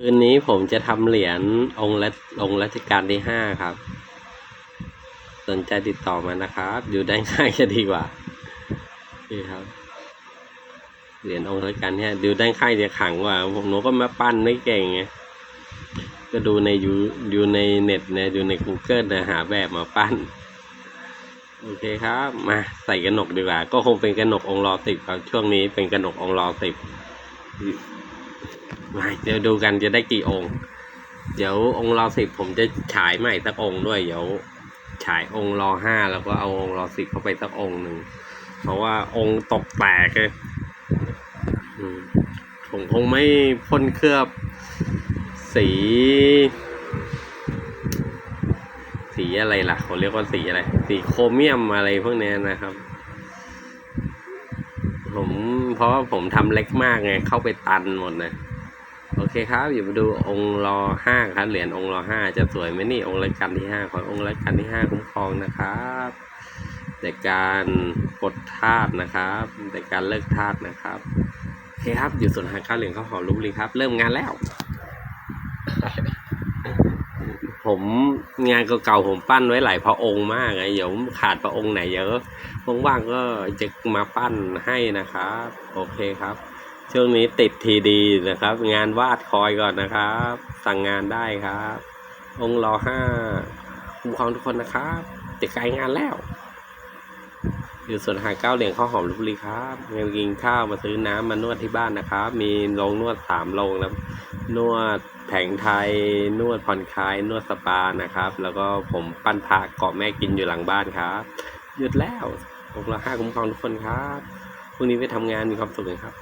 คืนนี้ผมจะทำเหรียญองค์รัชองค์รัชกาลที่ห้าครับ สนใจติดต่อมานะครับ อยู่ได้านข้างจะดีกว่านี่ครับ เหรียญองค์รัชกาลที่ห้าดูด้านข้างจะขังกว่า ผมหนูก็มาปั้นไม่เก่งไงก็ดูในยูดูในเน็ตนะดูใน Google นะหาแบบมาปั้น โอเคครับ มาใส่กระหนกดีกว่า ก็คงเป็นกระหนกองค์รอสิบครับ ช่วงนี้เป็นกระหนกองค์รอสิบ มาเดี๋ยวดูกันจะได้กี่องค์ เดี๋ยวองค์รอสิบผมจะฉายใหม่สักองค์ด้วย เดี๋ยวฉายองค์รอห้าแล้วก็เอาองค์รอสิบเข้าไปสักองค์หนึ่ง เพราะว่าองค์ตกแตกเลยผมคงไม่พ่นเคลือบ สี สีอะไรล่ะเขาเรียกว่าสีอะไร สีโครเมียมอะไรพวกนี้นะครับ ผมเพราะว่าผมทำเล็กมากไง เข้าไปตันหมดนะ โอเคครับอยู่มาดูองค์รอห้าครับ เหรียญองค์รอห้าจะสวยไหมนี่ องค์รัชกาลที่ห้าขอองค์รัชกาลที่ห้าคุ้มครองนะครับแต่การปลดธาตุนะครับแต่การเลิกธาตุนะครับโอเคครับอยู่ส่วนหางข้าวเหรียญข้าวหอมลพบุรีครับ เริ่มงานแล้ว ผมงานเก่าๆผมปั้นไว้หลายพระองค์มากไงเดี๋ยวขาดพระองค์ไหนเยอะว่างๆก็จะมาปั้นให้นะครับ โอเคครับ ช่วงนี้ติดทีดีนะครับ งานวาดคอยก่อนนะครับ สั่งงานได้ครับ องค์รอห้าคุ้มครองทุกคนนะครับจะไกลงานแล้ว อยู่ส่วนหาเก้าเหรียญข้าวหอมลพบุรีครับเงินกินข้าวมาซื้อน้ำมานวดที่บ้านนะครับ มีโรงนวดสามโรงนะนวดแผงไทย นวดผ่อนคลาย นวดสปานะครับ แล้วก็ผมปั้นพระเกาะแม่กินอยู่หลังบ้านครับหยุดแล้วองค์ละห้าคุ้มครองทุกคนครับพรุ่งนี้ไปทำงานมีความสุขกันครับ